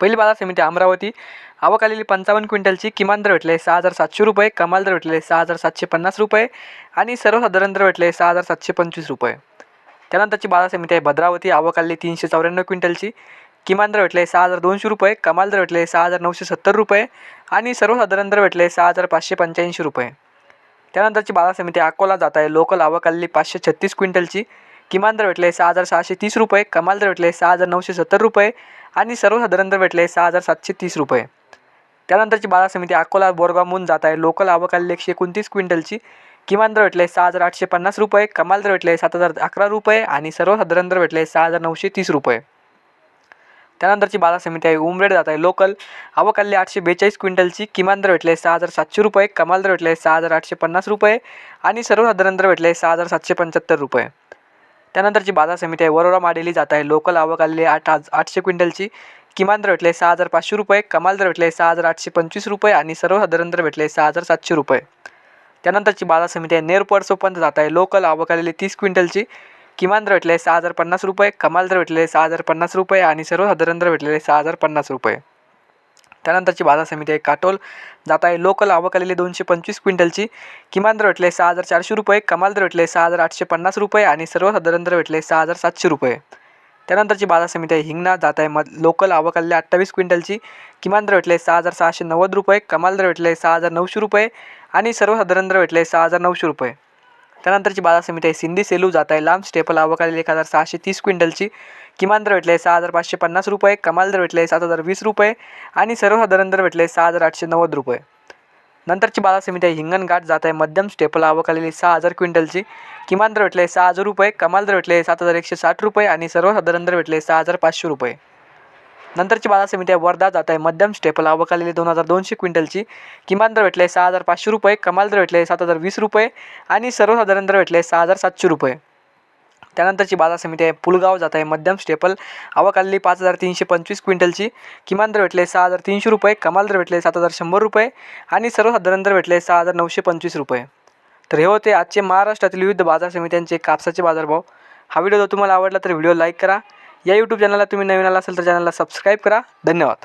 पहिली बाजार समिती अमरावती. आवक आलेली पंचावन्न क्विंटलची किमान दर भेटले सहा हजार सातशे रुपये कमाल दर भेटले सहा हजार सातशे पन्नास रुपये आणि सर्वसाधारण दर भेटले सहा हजार सातशे पंचवीस रुपये. त्यानंतरची बाजार समिती आहे भद्रावती. आवक आलेली तीनशे चौऱ्याण्णव क्विंटलची किमान दर भेटले सहा हजार दोनशे रुपये कमाल दर भेटले सहा हजार नऊशे सत्तर रुपये आणि सर्वसाधारण दर भेटले सहा हजार पाचशे पंच्याऐंशी रुपये. त्यानंतरची बाजार समिती अकोला जात आहे. लोकल आवक आलेली पाचशे छत्तीस क्विंटलची किमान दर भेटले सहा हजार सहाशे तीस रुपये कमाल दर भेटले सहा हजार नऊशे सत्तर रुपये आणि सर्वसाधारण दर भेटले सहा हजार सातशे तीस रुपये. त्यानंतरची बाजार समिती अकोला बोरगाव जात आहे. लोकल आवकाली एकशे एकोणतीस क्विंटलची किमान दर भेटले सहा हजार आठशे पन्नास रुपये कमाल दर भेटले सात हजार अकरा रुपये आणि सर्वसाधारण दर भेटले सहा हजार नऊशे तीस रुपये. त्यानंतरची बाजार समिती आहे उमरेड जात आहे. लोकल आवक आठशे बेचाळीस क्विंटलची किमान दर भेटले सहा हजार सातशे रुपये कमाल दर भेटले सहा हजार आठशे पन्नास रुपये आणि सर्वसाधारण दर भेटले सहा हजार सातशे पंच्याहत्तर रुपये. त्यानंतरची बाजार समिती आहे. वरोरा माडेली जात आहे. लोकल आवक आलेली आठ आज आठशे क्विंटलची. किमान दर भेटले सहा हजार पाचशे रुपये. कमाल दर भेटले सहा हजार आठशे पंचवीस रुपये आणि सर्वसाधारण दर भेटले सहा हजार सातशे रुपये. त्यानंतरची बाजार समिती आहे. नेरपड सोपंत जात आहे. लोकल आवक आलेली तीस क्विंटलची. किमान दर भेटले सहा हजार पन्नास रुपये. कमाल दर भेटले सहा हजार पन्नास रुपये आणि सर्वसाधारण दर भेटलेले सहा हजार पन्नास रुपये. त्यानंतरची बाजार समिती आहे काटोल. जात आहे लोकल आवक आलेली दोनशे पंचवीस क्विंटलची. किमान दर भेटले सहा हजार चारशे रुपये कमाल दर भेटले सहा हजार आठशे पन्नास रुपये आणि सर्वसाधारण दर भेटले सहा हजार सातशे रुपये. त्यानंतरची बाजार समिती आहे हिंगणा. जात आहे मध लोकल आवक आलेली अठ्ठावीस क्विंटलची. किमान दर भेटले सहा हजार सहाशे नव्वद रुपये कमाल दर भेटले सहा हजार नऊशे रुपये आणि सर्वसाधारण दर भेटले सहा हजार नऊशे रुपये. त्यानंतरची बाजार समिती आहे सिंधी सेलू. जात आहे लांब स्टेपल आवक आलेली एक हजार सहाशे तीस क्विंटलची. किमान दर भेटले सहा हजार पाचशे पन्नास रुपये कमाल दर भेटले सात हजार वीस रुपये आणि सर्वसाधारण दर भेटले सहा हजार आठशे नव्वद रुपये. नंतरची बाजार समिती आहे हिंगणघाट जात आहे मध्यम स्टेपल आवक आलेली सहा हजार क्विंटलची. किमान दर भेटले सहा हजार रुपये कमाल दर भेटले सात हजार एकशे साठ रुपये आणि सर्वसाधारण दर भेटले सहा हजार पाचशे रुपये. नंतरची बाजार समिती आहे वर्धा जात आहे मध्यम स्टेपल आवक आलेली दोन हजार दोनशे क्विंटलची. किमान दर भेटले सहा हजार पाचशे रुपये कमाल दर भेटले सात हजार वीस रुपये आणि सर्वसाधारण दर भेटले सहा हजार सातशे रुपये. त्यानंतरची बाजार समिती आहे. पुलगाव जात आहे. मध्यम स्टेपल. आवक आलेली पाच हजार तीनशे पंचवीस क्विंटलची. किमान दर भेटले सहा हजार तीनशे रुपये. कमाल दर भेटले सात हजार शंभर रुपये. आणि सर्वसाधारण दर भेटले सहा हजार नऊशे पंचवीस रुपये. तर हे होते आजचे महाराष्ट्रातील विविध बाजार समित्यांचे कापसाचे बाजारभाव. हा व्हिडिओ जर तुम्हाला आवडला तर व्हिडिओ लाईक करा. या यूट्यूब चॅनलला तुम्ही नवीन आला असेल तर चॅनलला सबस्क्राईब करा. धन्यवाद.